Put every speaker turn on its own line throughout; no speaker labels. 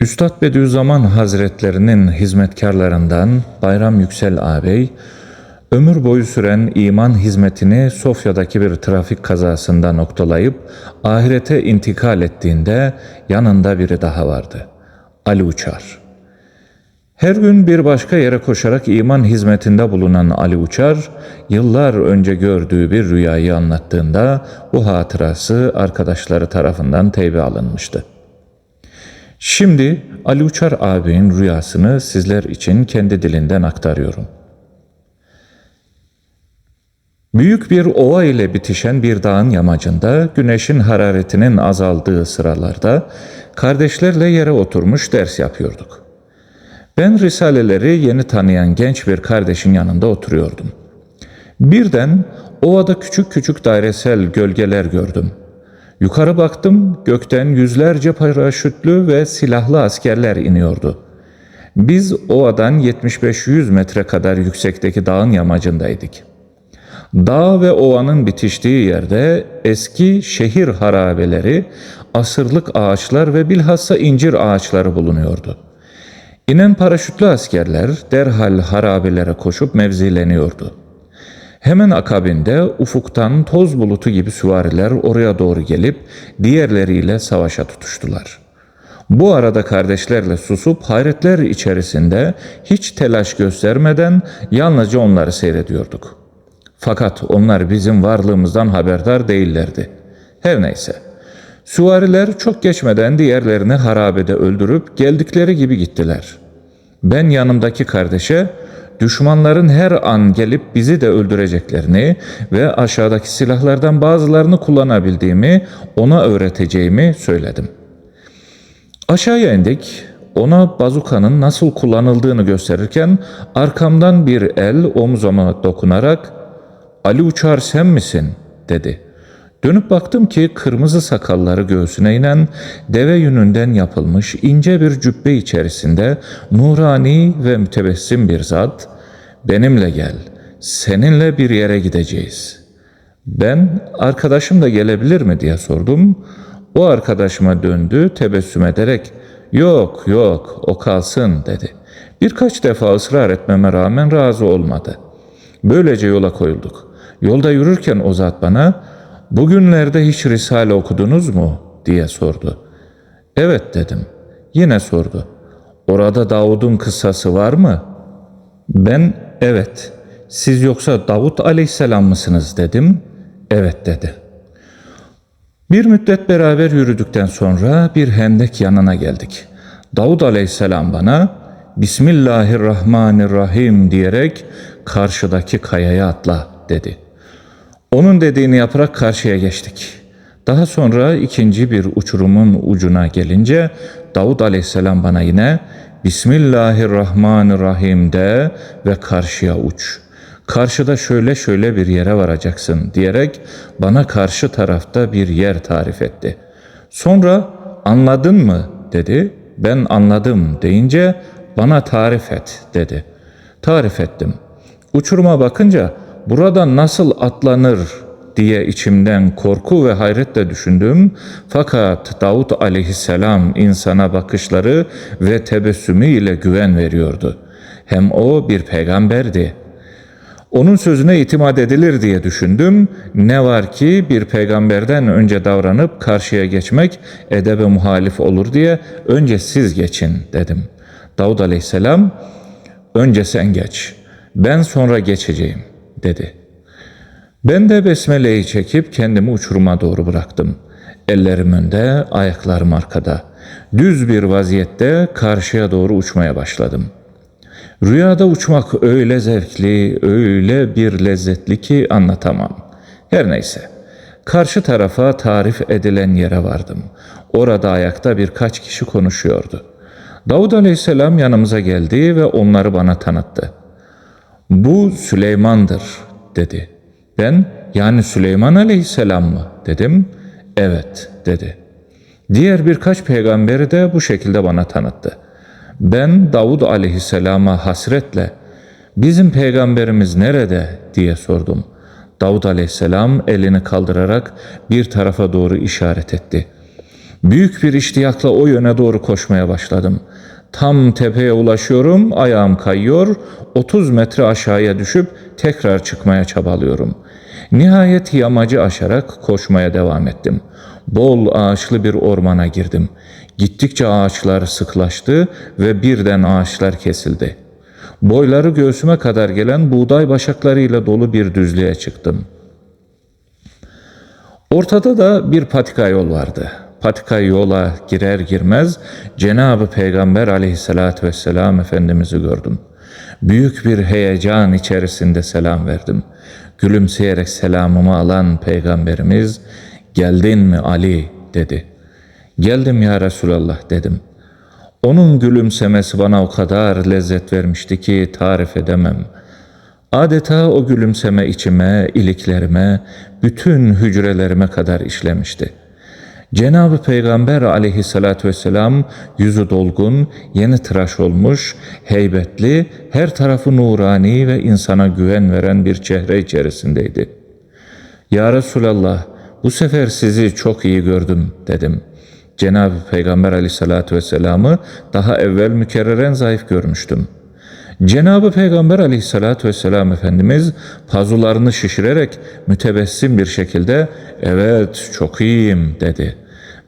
Üstad Bediüzzaman Hazretlerinin hizmetkarlarından Bayram Yüksel ağabey, ömür boyu süren iman hizmetini Sofya'daki bir trafik kazasında noktalayıp ahirete intikal ettiğinde yanında biri daha vardı. Ali Uçar. Her gün bir başka yere koşarak iman hizmetinde bulunan Ali Uçar, yıllar önce gördüğü bir rüyayı anlattığında bu hatırası arkadaşları tarafından teybe alınmıştı. Şimdi Ali Uçar abinin rüyasını sizler için kendi dilinden aktarıyorum. Büyük bir ova ile bitişen bir dağın yamacında güneşin hararetinin azaldığı sıralarda kardeşlerle yere oturmuş ders yapıyorduk. Ben risaleleri yeni tanıyan genç bir kardeşin yanında oturuyordum. Birden ovada küçük küçük dairesel gölgeler gördüm. Yukarı baktım, gökten yüzlerce paraşütlü ve silahlı askerler iniyordu. Biz ovadan 75-100 metre kadar yüksekteki dağın yamacındaydık. Dağ ve ovanın bitiştiği yerde eski şehir harabeleri, asırlık ağaçlar ve bilhassa incir ağaçları bulunuyordu. İnen paraşütlü askerler derhal harabelere koşup mevzileniyordu. Hemen akabinde ufuktan toz bulutu gibi süvariler oraya doğru gelip diğerleriyle savaşa tutuştular. Bu arada kardeşlerle susup hayretler içerisinde hiç telaş göstermeden yalnızca onları seyrediyorduk. Fakat onlar bizim varlığımızdan haberdar değillerdi. Her neyse. Süvariler çok geçmeden diğerlerini harabede öldürüp geldikleri gibi gittiler. Ben yanımdaki kardeşe düşmanların her an gelip bizi de öldüreceklerini ve aşağıdaki silahlardan bazılarını kullanabildiğimi ona öğreteceğimi söyledim. Aşağıya indik. Ona bazukanın nasıl kullanıldığını gösterirken arkamdan bir el omzuma dokunarak Ali Uçar sen misin dedi. Dönüp baktım ki kırmızı sakalları göğsüne inen deve yününden yapılmış ince bir cübbe içerisinde nurani ve mütebessim bir zat benimle gel seninle bir yere gideceğiz. Ben arkadaşım da gelebilir mi diye sordum. O arkadaşıma döndü tebessüm ederek yok yok o kalsın dedi. Birkaç defa ısrar etmeme rağmen razı olmadı. Böylece yola koyulduk. Yolda yürürken o zat bana bugünlerde hiç Risale okudunuz mu diye sordu. Evet dedim. Yine sordu. Orada Davud'un kıssası var mı? Ben evet. Siz yoksa Davut aleyhisselam mısınız dedim. Evet dedi. Bir müddet beraber yürüdükten sonra bir hendek yanına geldik. Davud aleyhisselam bana Bismillahirrahmanirrahim diyerek karşıdaki kayaya atla dedi. Onun dediğini yaparak karşıya geçtik. Daha sonra ikinci bir uçurumun ucuna gelince Davud aleyhisselam bana yine Bismillahirrahmanirrahim de ve karşıya uç. Karşıda şöyle şöyle bir yere varacaksın diyerek bana karşı tarafta bir yer tarif etti. Sonra anladın mı dedi. Ben anladım deyince bana tarif et dedi. Tarif ettim. Uçuruma bakınca burada nasıl atlanır diye içimden korku ve hayretle düşündüm. Fakat Davut aleyhisselam insana bakışları ve tebessümü ile güven veriyordu. Hem o bir peygamberdi. Onun sözüne itimat edilir diye düşündüm. Ne var ki bir peygamberden önce davranıp karşıya geçmek edebe muhalif olur diye önce siz geçin dedim. Davud aleyhisselam önce sen geç ben sonra geçeceğim dedi. Ben de besmeleyi çekip kendimi uçuruma doğru bıraktım. Ellerim önde, ayaklarım arkada. Düz bir vaziyette karşıya doğru uçmaya başladım. Rüyada uçmak öyle zevkli, öyle bir lezzetli ki anlatamam. Her neyse. Karşı tarafa tarif edilen yere vardım. Orada ayakta birkaç kişi konuşuyordu. Davud Aleyhisselam yanımıza geldi ve onları bana tanıttı. Bu Süleyman'dır dedi. Ben yani Süleyman Aleyhisselam mı dedim. Evet dedi. Diğer birkaç peygamberi de bu şekilde bana tanıttı. Ben Davud Aleyhisselam'a hasretle bizim peygamberimiz nerede diye sordum. Davud Aleyhisselam elini kaldırarak bir tarafa doğru işaret etti. Büyük bir iştiyakla o yöne doğru koşmaya başladım. Tam tepeye ulaşıyorum, ayağım kayıyor, 30 metre aşağıya düşüp tekrar çıkmaya çabalıyorum. Nihayet yamacı aşarak koşmaya devam ettim. Bol ağaçlı bir ormana girdim. Gittikçe ağaçlar sıklaştı ve birden ağaçlar kesildi. Boyları göğsüme kadar gelen buğday başaklarıyla dolu bir düzlüğe çıktım. Ortada da bir patika yol vardı. Patika yola girer girmez Cenab-ı Peygamber aleyhissalatü vesselam Efendimiz'i gördüm. Büyük bir heyecan içerisinde selam verdim. Gülümseyerek selamımı alan Peygamberimiz geldin mi Ali dedi. Geldim ya Resulallah dedim. Onun gülümsemesi bana o kadar lezzet vermişti ki tarif edemem. Adeta o gülümseme içime, iliklerime, bütün hücrelerime kadar işlemişti. Cenab-ı Peygamber aleyhissalatü vesselam yüzü dolgun, yeni tıraş olmuş, heybetli, her tarafı nurani ve insana güven veren bir çehre içerisindeydi. Ya Resulallah bu sefer sizi çok iyi gördüm dedim. Cenab-ı Peygamber aleyhissalatü vesselam'ı daha evvel mükerreren zayıf görmüştüm.'' Cenab-ı Peygamber aleyhissalatü vesselam Efendimiz pazularını şişirerek mütebessim bir şekilde evet çok iyiyim dedi.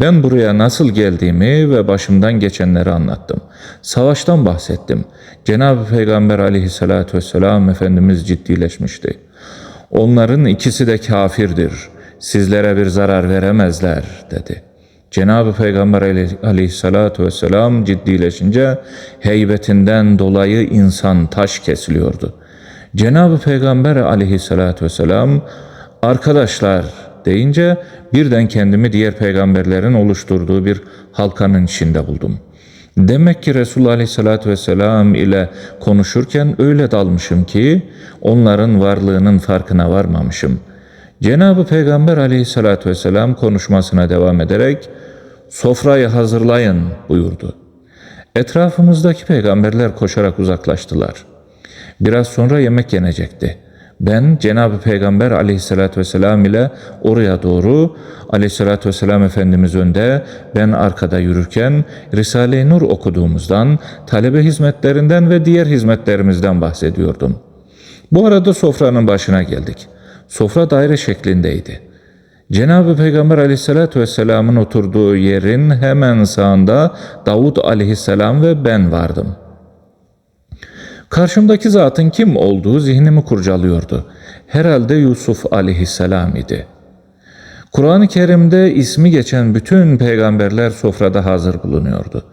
Ben buraya nasıl geldiğimi ve başımdan geçenleri anlattım. Savaştan bahsettim. Cenab-ı Peygamber aleyhissalatü vesselam Efendimiz ciddileşmişti. Onların ikisi de kafirdir. Sizlere bir zarar veremezler dedi.'' Cenab-ı Peygamber aleyhissalatu vesselam ciddileşince heybetinden dolayı insan taş kesiliyordu. Cenab-ı Peygamber aleyhissalatu vesselam arkadaşlar deyince birden kendimi diğer peygamberlerin oluşturduğu bir halkanın içinde buldum. Demek ki Resulullah Aleyhisselatü Vesselam ile konuşurken öyle dalmışım ki onların varlığının farkına varmamışım. Cenab-ı Peygamber Aleyhisselatü Vesselam konuşmasına devam ederek sofrayı hazırlayın buyurdu. Etrafımızdaki peygamberler koşarak uzaklaştılar. Biraz sonra yemek yenecekti. Ben Cenab-ı Peygamber aleyhissalatü vesselam ile oraya doğru aleyhissalatü vesselam Efendimiz önde ben arkada yürürken Risale-i Nur okuduğumuzdan, talebe hizmetlerinden ve diğer hizmetlerimizden bahsediyordum. Bu arada sofranın başına geldik. Sofra daire şeklindeydi. Cenab-ı Peygamber aleyhissalatü vesselamın oturduğu yerin hemen sağında Davud aleyhisselam ve ben vardım. Karşımdaki zatın kim olduğu zihnimi kurcalıyordu. Herhalde Yusuf aleyhisselam idi. Kur'an-ı Kerim'de ismi geçen bütün peygamberler sofrada hazır bulunuyordu.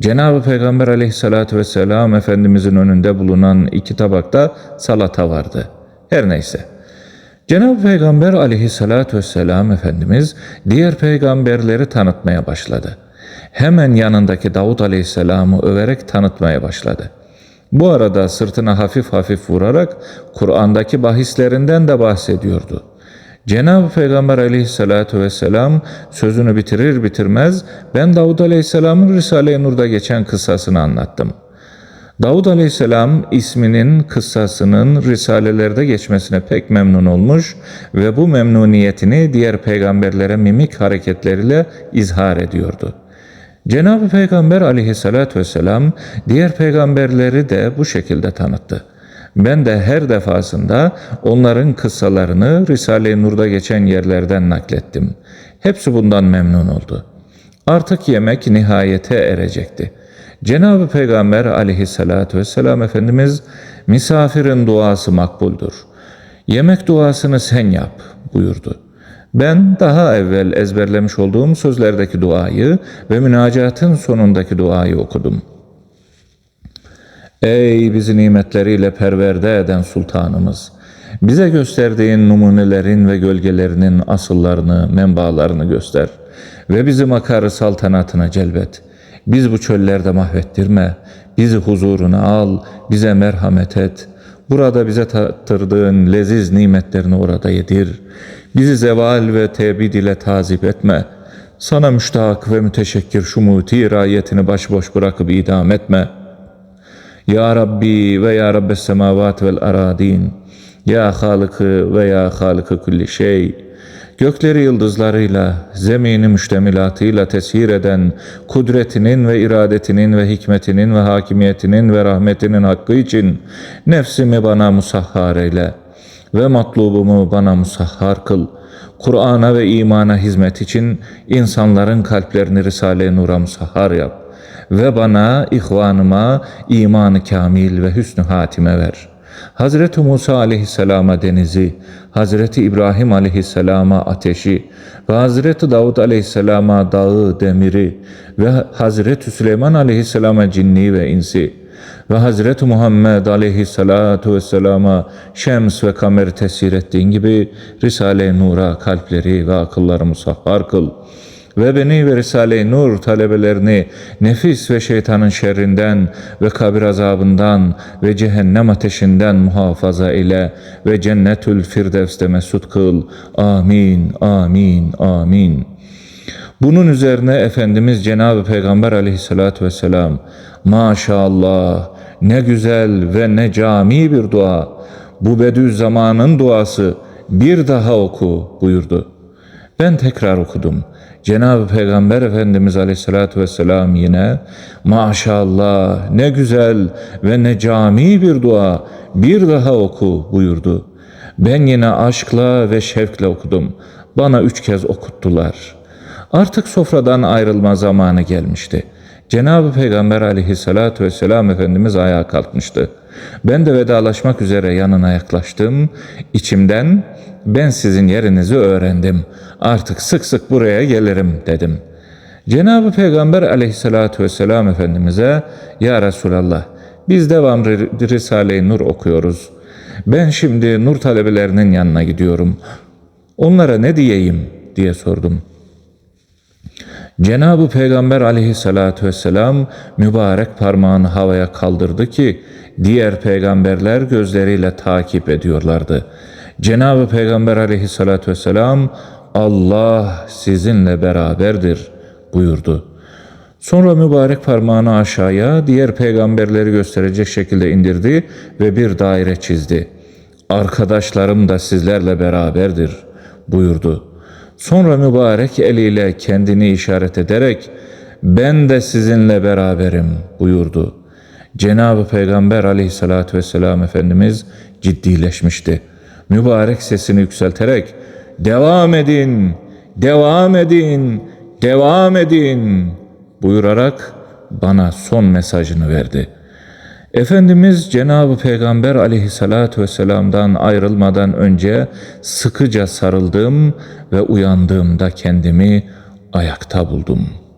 Cenab-ı Peygamber aleyhissalatü vesselam Efendimizin önünde bulunan iki tabakta salata vardı. Her neyse. Cenab-ı Peygamber aleyhissalatü vesselam Efendimiz diğer peygamberleri tanıtmaya başladı. Hemen yanındaki Davud aleyhisselamı överek tanıtmaya başladı. Bu arada sırtına hafif hafif vurarak Kur'an'daki bahislerinden de bahsediyordu. Cenab-ı Peygamber aleyhissalatü vesselam sözünü bitirir bitirmez ben Davud aleyhisselamın Risale-i Nur'da geçen kıssasını anlattım.'' Davud Aleyhisselam isminin kıssasının risalelerde geçmesine pek memnun olmuş ve bu memnuniyetini diğer peygamberlere mimik hareketleriyle izhar ediyordu. Cenab-ı Peygamber aleyhissalatü vesselam diğer peygamberleri de bu şekilde tanıttı. Ben de her defasında onların kıssalarını Risale-i Nur'da geçen yerlerden naklettim. Hepsi bundan memnun oldu. Artık yemek nihayete erecekti.'' Cenab-ı Peygamber aleyhissalatü vesselam Efendimiz misafirin duası makbuldur. Yemek duasını sen yap buyurdu. Ben daha evvel ezberlemiş olduğum sözlerdeki duayı ve münacatın sonundaki duayı okudum. Ey bizi nimetleriyle perverde eden sultanımız! Bize gösterdiğin numunelerin ve gölgelerinin asıllarını, menbaalarını göster ve bizi makarı saltanatına celbet.'' Biz bu çöllerde mahvettirme. Bizi huzuruna al, bize merhamet et. Burada bize tattırdığın leziz nimetlerini orada yedir. Bizi zeval ve tebid ile tazip etme. Sana müştak ve müteşekkir şu muti rayetini başboş bırakıp idam etme. Ya Rabbi ve Ya Rabbes semavat vel aradin. Ya Halıkı ve Ya Halıkı kulli şey. Gökleri yıldızlarıyla, zemini müştemilatıyla tesir eden kudretinin ve iradetinin ve hikmetinin ve hakimiyetinin ve rahmetinin hakkı için nefsimi bana musahhar eyle ve matlubumu bana musahhar kıl. Kur'an'a ve imana hizmet için insanların kalplerini Risale-i Nur'a musahhar yap ve bana, ihvanıma imanı kamil ve hüsnü hatime ver. Hazreti Musa aleyhisselama denizi, Hazreti İbrahim aleyhisselama ateşi ve Hazreti Davud aleyhisselama dağı, demiri ve Hazreti Süleyman aleyhisselama cinni ve insi ve Hazreti Muhammed aleyhissalatu vesselama şems ve kameri tesir ettiğin gibi Risale-i Nur'a kalpleri ve akılları musahhar kıl.'' Ve beni ve Risale-i Nur talebelerini nefis ve şeytanın şerrinden ve kabir azabından ve cehennem ateşinden muhafaza ile ve cennetül firdevste mesut kıl. Amin, amin, amin. Bunun üzerine Efendimiz Cenab-ı Peygamber aleyhissalatü vesselam Maşallah ne güzel ve ne cami bir dua. Bu Bediüzzaman'ın duası bir daha oku buyurdu. Ben tekrar okudum. Cenab-ı Peygamber Efendimiz Aleyhisselatü Vesselam yine maşallah ne güzel ve ne cami bir dua bir daha oku buyurdu. Ben yine aşkla ve şevkle okudum. Bana üç kez okuttular. Artık sofradan ayrılma zamanı gelmişti. Cenab-ı Peygamber aleyhissalatü vesselam Efendimiz ayağa kalkmıştı. Ben de vedalaşmak üzere yanına yaklaştım. İçimden ben sizin yerinizi öğrendim. Artık sık sık buraya gelirim dedim. Cenab-ı Peygamber aleyhissalatü vesselam Efendimiz'e Ya Resulallah biz devam Risale-i Nur okuyoruz. Ben şimdi Nur talebelerinin yanına gidiyorum. Onlara ne diyeyim diye sordum. Cenab-ı Peygamber aleyhissalatü vesselam mübarek parmağını havaya kaldırdı ki diğer peygamberler gözleriyle takip ediyorlardı. Cenab-ı Peygamber aleyhissalatü vesselam Allah sizinle beraberdir buyurdu. Sonra mübarek parmağını aşağıya diğer peygamberleri gösterecek şekilde indirdi ve bir daire çizdi. Arkadaşlarım da sizlerle beraberdir buyurdu. Sonra mübarek eliyle kendini işaret ederek ben de sizinle beraberim buyurdu. Cenab-ı Peygamber aleyhissalatü vesselam Efendimiz ciddileşmişti. Mübarek sesini yükselterek devam edin, devam edin, devam edin buyurarak bana son mesajını verdi. Efendimiz Cenab-ı Peygamber aleyhissalatü vesselam'dan ayrılmadan önce sıkıca sarıldım ve uyandığımda kendimi ayakta buldum.''